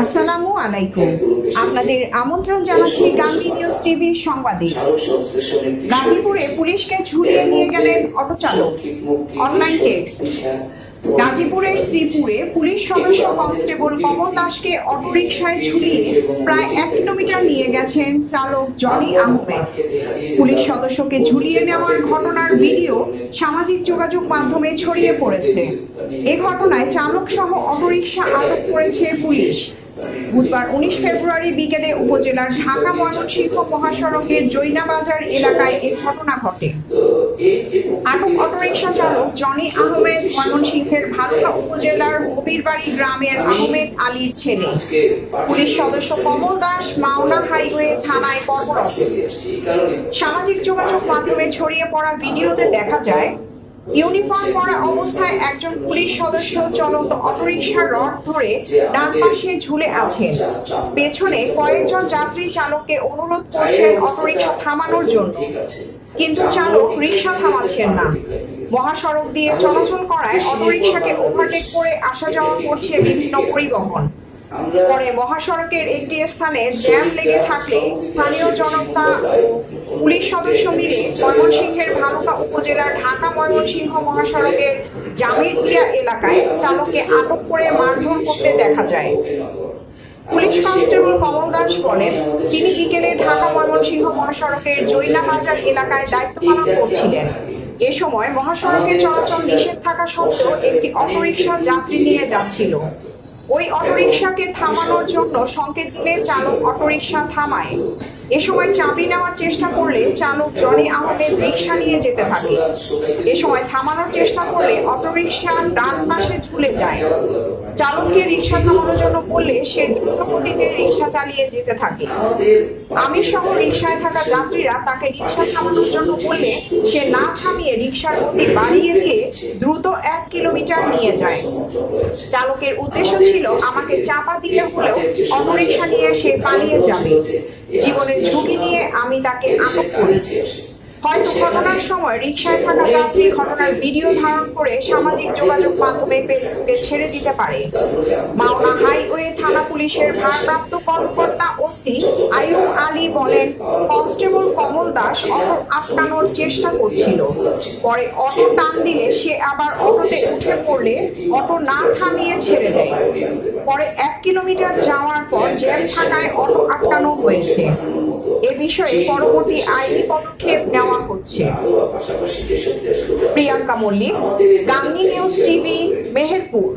আসসালামু আলাইকুম। আপনাদের আমন্ত্রণ জানাচ্ছি গান্ধী নিউজ টিভির সংবাদে। গাজীপুরে পুলিশকে ঝুলিয়ে নিয়ে গেলেন অটো চালক অনলাইন টেক্সট। গাজীপুরের শ্রীপুরে পুলিশ সদস্য কনস্টেবল কমল দাসকে অটোরিকশায় ঝুলিয়ে প্রায় এক কিলোমিটার নিয়ে গেছেন চালক জনি আহমেদ। পুলিশ সদস্যকে ঝুলিয়ে নেওয়ার ঘটনার ভিডিও সামাজিক যোগাযোগ মাধ্যমে ছড়িয়ে পড়েছে। এ ঘটনায় চালক সহ অটোরিকশা আটক করেছে পুলিশ। বুধবার উনিশ ফেব্রুয়ারি বিকেলে উপজেলার ঢাকা ময়মনসিংহ মহাসড়কের জৈনাবাজার এলাকায় এ ঘটনা ঘটে। আটক অটোরিকশা চালক জনি আহমেদ, ময়মনসিংহের ভালুকা উপজেলার কবিরবাড়ি গ্রামের আহমেদ আলীর ছেলে। পুলিশ সদস্য কমল দাস মাওনা হাইওয়ে থানায় কর্মরত। সামাজিক যোগাযোগ মাধ্যমে ছড়িয়ে পড়া ভিডিওতে দেখা যায় ইউনিফর্ম পরা অবস্থায় একজন পুলিশ সদস্য চলন্ত অটোরিকশার রড ধরে ডান পাশে ঝুলে আছেন। পেছনে কয়েকজন যাত্রী চালককে অনুরোধ করছেন অটোরিকশা থামানোর জন্য। কিন্তু চালক রিক্সা থামাচ্ছেন না। মহাসড়ক দিয়ে চলাচল করায় অটোরিকশাকে ওভারটেক করে আসা যাওয়া করছে বিভিন্ন পরিবহন। পরে মহাসড়কের একটি স্থানে জ্যাম লেগে থাকলে স্থানীয় জনতা পুলিশ সদস্য মিলে ময়মনসিংহের ভালুকা উপজেলার ঢাকা ময়মনসিংহ মহাসড়কের জামিরদিয়া এলাকায় চালককে আটক করে মারধর করতে দেখা যায়। পুলিশ কনস্টেবল কমল দাস বলেন, তিনি বিকেলে ঢাকা ময়মনসিংহ মহাসড়কের জৈনা বাজার এলাকায় দায়িত্ব পালন করছিলেন। এ সময় মহাসড়কে চলাচল নিষেধ থাকা সত্ত্বেও একটি অটোরিকশা যাত্রী নিয়ে যাচ্ছিল। ওই অটোরিকশাকে থামানোর জন্য সংকেত দিলে চালক অটোরিকশা থামায়। এ সময় চাবি নেওয়ার চেষ্টা করলে চালক জনি আহমেদ রিক্সা নিয়ে যেতে থাকে। এ সময় থামানোর চেষ্টা করলে অটোরিকশা ডান পাশে ঝুলে যায়। চালককে রিকশা থামানোর জন্য বললে সে দ্রুত গতিতে রিক্সা চালিয়ে যেতে থাকে। আমি সহ রিকশায় থাকা যাত্রীরা তাকে রিক্সা থামানোর জন্য বললে সে না থামিয়ে রিক্সার গতি বাড়িয়ে দিয়ে দ্রুত এক কিলোমিটার নিয়ে যায়। চালকের উদ্দেশ্য ছিল, আমাকে চাপা দিয়ে হলেও অটোরিকশা নিয়ে সে পালিয়ে যাবে। জীবনের ঝুঁকি নিয়ে আমি তাকে আটক করি। হয়তো ঘটনার সময় রিক্সায় থাকা যাত্রী ঘটনার ভিডিও ধারণ করে সামাজিক যোগাযোগ মাধ্যমে ফেসবুকে ছেড়ে দিতে পারে। মাওনা হাইওয়ে থানা পুলিশের ভারপ্রাপ্ত কর্মকর্তা ওসি আয়ুব আলী বলেন, কনস্টেবল কমল দাস অটো আটকানোর চেষ্টা করছিল। পরে অটো টান দিলে সে আবার অটোতে উঠে পড়লে অটো না থামিয়ে ছেড়ে দেয়। পরে এক কিলোমিটার যাওয়ার পর জ্যাম থাকায় অটো আটকানো হয়েছে। এ বিষয়ে পরবর্তী আইনি পদক্ষেপ নেওয়া হচ্ছে। Priyanka Mallick Gangni news TV, Meherpur.